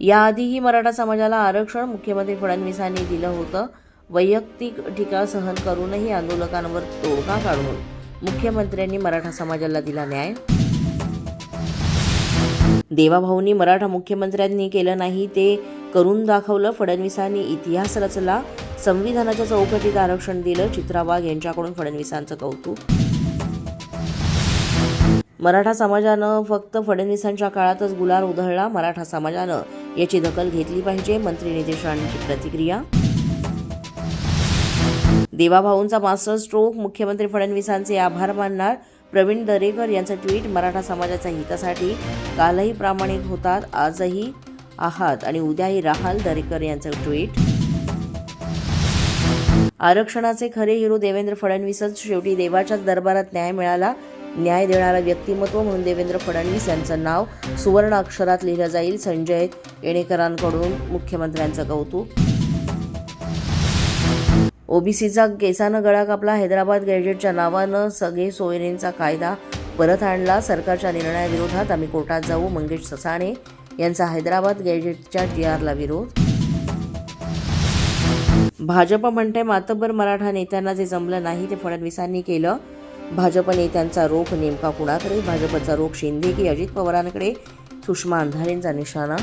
याआधीही मराठा समाजाला आरक्षण मुख्यमंत्री फडणवीसांनी दिलं होतं. वैयक्तिक टीका सहन करूनही आंदोलकांवर तोडगा काढून मुख्यमंत्र्यांनी मराठा समाजाला दिला न्याय. देवाभाऊंनी मराठा मुख्यमंत्र्यांनी केलं नाही ते करून दाखवलं. फडणवीसांनी इतिहास रचला. संविधानाच्या चौकटीत आरक्षण दिलं. चित्रा वाघ यांच्याकडून फडणवीसांचं कौतुक. मराठा समाजानं फक्त फडणवीसांच्या काळातच गुलाल उधळला मराठा समाजानं. याची दखल घेतली पाहिजे मंत्री नितेश राणेंची प्रतिक्रिया. देवाभाऊंचा मास्टर स्ट्रोक मुख्यमंत्री फडणवीसांचे आभार मानणार प्रवीण दरेकर यांचं ट्विट मराठा समाजाच्या हितासाठी. कालही प्रामाणिक होतात आजही आहात आणि उद्याही राहाल दरेकर यांचं ट्विट. आरक्षणाचे खरे हिरो देवेंद्र फडणवीसच शेवटी देवाच्याच दरबारात न्याय मिळाला. न्याय देणारं व्यक्तिमत्व म्हणून देवेंद्र फडणवीस यांचं नाव सुवर्ण अक्षरात लिहिलं जाईल. संजय येणेकरांकडून मुख्यमंत्र्यांचं कौतुक. ओबीसीचा केसानं गळा कापला. हैदराबाद गॅजेटच्या नावानं सगळे सोयरेंचा कायदा परत आणला. सरकारच्या निर्णयाविरोधात आम्ही कोर्टात जाऊ मंगेश ससाणे यांचा हैदराबाद गॅजेटच्या जी आरला विरोध. भाजप म्हणते मातब्बर मराठा नेत्यांना जे जमलं नाही ते फडणवीसांनी केलं. भाजप नेत्यांचा रोख नेमका कुणाकडे? भाजपचा रोख शिंदे की अजित पवारांकडे? सुषमा अंधारेंचा निशाणा?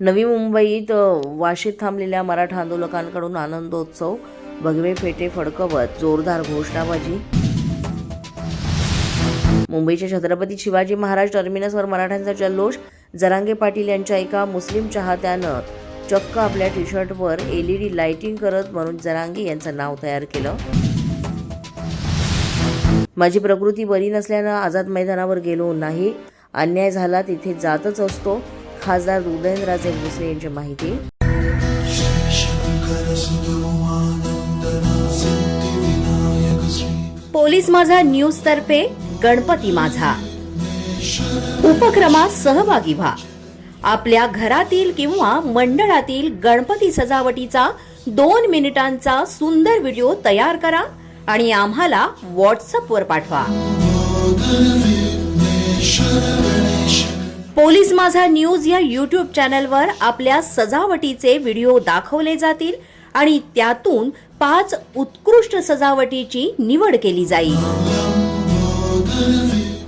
नवी मुंबईत वाशीत थांबलेल्या मराठा आंदोलकांकडून आनंदोत्सव भगवे फेटे फडकवत जोरदार घोषणाबाजी. मुंबईच्या छत्रपती शिवाजी महाराज टर्मिनसवर मराठ्यांचा जल्लोष जरांगे पाटील यांच्या एका मुस्लिम चाहत्यानं चक्क आपल्या टी शर्टवर एलईडी लाइटिंग करत मनोज जरांगे यांचं नाव तयार केलं. माझी प्रकृती बरी नसल्यानं आझाद मैदानावर गेलो नाही. अन्याय झाला तिथे जातच असतो. खासदार उदयनराजे भोसले यांची माहिती. पोलीस माझा न्यूज तर्फे गणपती माझा. उपक्रमात सहभागी व्हा. आपल्या घरातील किंवा मंडळातील गणपती सजावटीचा दोन मिनिटांचा सुंदर व्हिडिओ तयार करा. आणि आम्हाला व्हॉट्सअपवर पाठवा. पोलीस माझा न्यूज या यूट्यूब चॅनलवर आपल्या सजावटीचे व्हिडिओ दाखवले जातील आणि त्यातून पाच उत्कृष्ट सजावटीची निवड केली जाईल.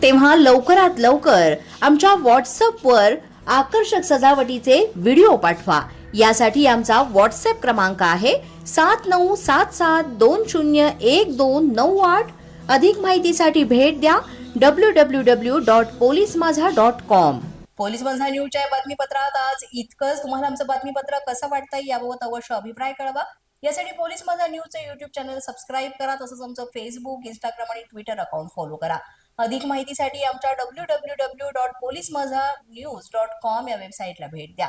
तेव्हा लवकरात लवकर आमच्या व्हॉट्सअपवर आकर्षक सजावटीचे व्हिडिओ पाठवा. यासाठी आमचा व्हॉट्सअप क्रमांक आहे सात नऊ सात सात दोन शून्य एक दोन नऊ आठ. अधिक माहितीसाठी भेट द्या W W W dot police Majha dot com police Majha न्यूजच्या या बातमीपत्रात आज इतकंच. तुम्हाला आमचं बातमीपत्र कसं वाटतं याबाबत अवश्य अभिप्राय कळवा. यासाठी पोलीस माझा न्यूजचं युट्यूब चॅनल सबस्क्राईब करा तसंच आमचं फेसबुक इंस्टाग्राम आणि ट्विटर अकाउंट फॉलो करा. अधिक माहितीसाठी आमच्या W W W dot police Majha news dot com या वेबसाईटला भेट द्या.